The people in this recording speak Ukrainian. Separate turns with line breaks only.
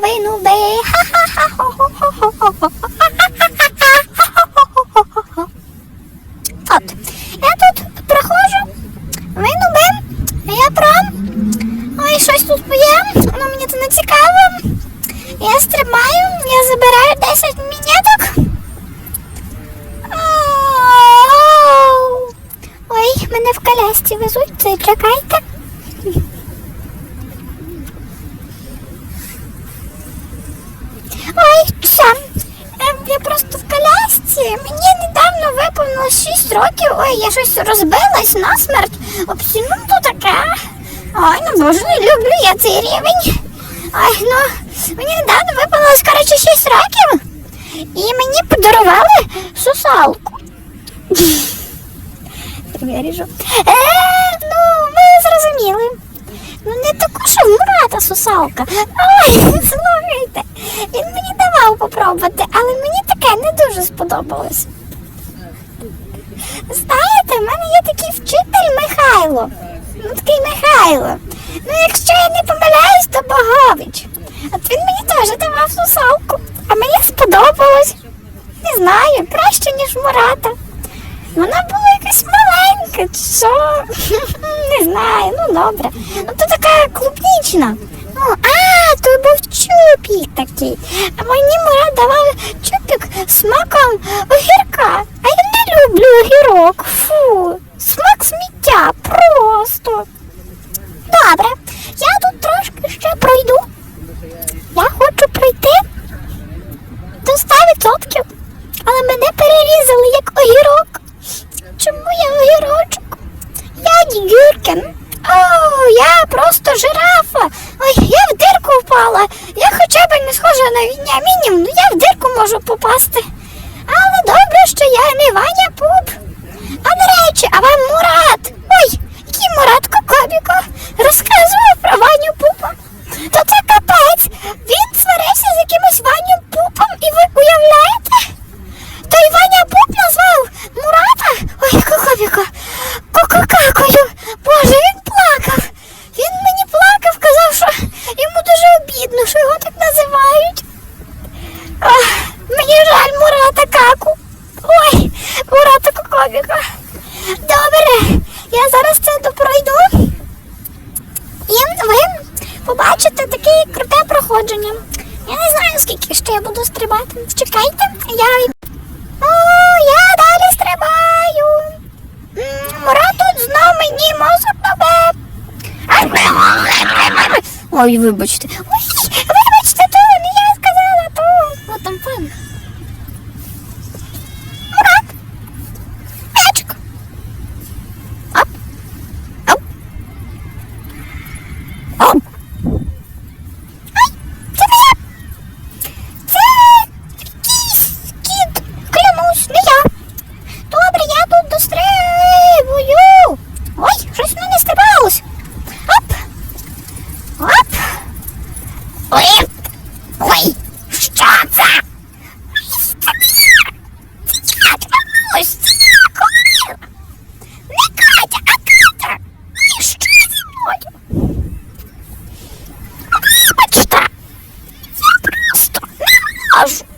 травину бей. От. Я тут проходжу, вину бей, я прям. Ой, щось тут є, воно мені це не цікаво. Я стрибаю, я забираю 10 мінеток. Ой, мене в колясці везуть, це чекайте. Мені недавно виповнилось 6 років. Ой, я щось розбилась насмерть. Обсі, ну то таке. Ой, ну боже, не люблю я цей рівень. Ой, ну мені недавно виповнилось, коротше, 6 років. І мені подарували сусалку. Виріжу. Е, ну, ви зрозуміли. Ну не таку, що мурата сусалка. Ой, слухайте. Він мені давав попробувати, але мені таке не дуже сподобалось. Знаєте, в мене є такий вчитель Михайло. Ну такий Михайло. Ну, якщо я не помиляюсь, то Богович. От він мені теж давав сусалку, а мені сподобалось. Не знаю, краще, ніж Мурата. Вона була якась маленька, чи що? Не знаю, ну добре. Ну то така клубнічна. Ну, а, то був чупік такий. А мені Мурат давав чупік смаком огірка. А я не люблю огірок. Фу, смак сміття просто. Добре, я тут трошки ще пройду. Я хочу пройти до 100%. Але мене перерізали як огірок. Чому я огірочок? Я Гюркен. О, я просто жирафа. Ой, я в дирку впала. Я хоча б не схожа на Вінямінів, ну я в дирку можу попасти. Але добре, що я не Ваня Пуп. А до речі, а вам Мурат? Ой, який Мурат Кокобіко розказував про Ваню Пупа. То це капець. Він сварився з якимось Ваню Пупом, і ви уявляєте? Той Ваня Пуп назвав Мурата? Ой, Кокобіко, кококакою. Боже, він плакав. Він мені плакав, казав, що йому дуже обідно, що його так називають. Ах, Каку. Ой, Мурата Кокобіка. Добре, я зараз це допройду. І ви побачите таке круте проходження. Я не знаю, скільки ще я буду стрибати. Чекайте, я. О, я далі стрибаю. М, Мурат тут знов мені мозок нове. Ой, вибачте. Ой, що це? Вибачте, я просто не можу.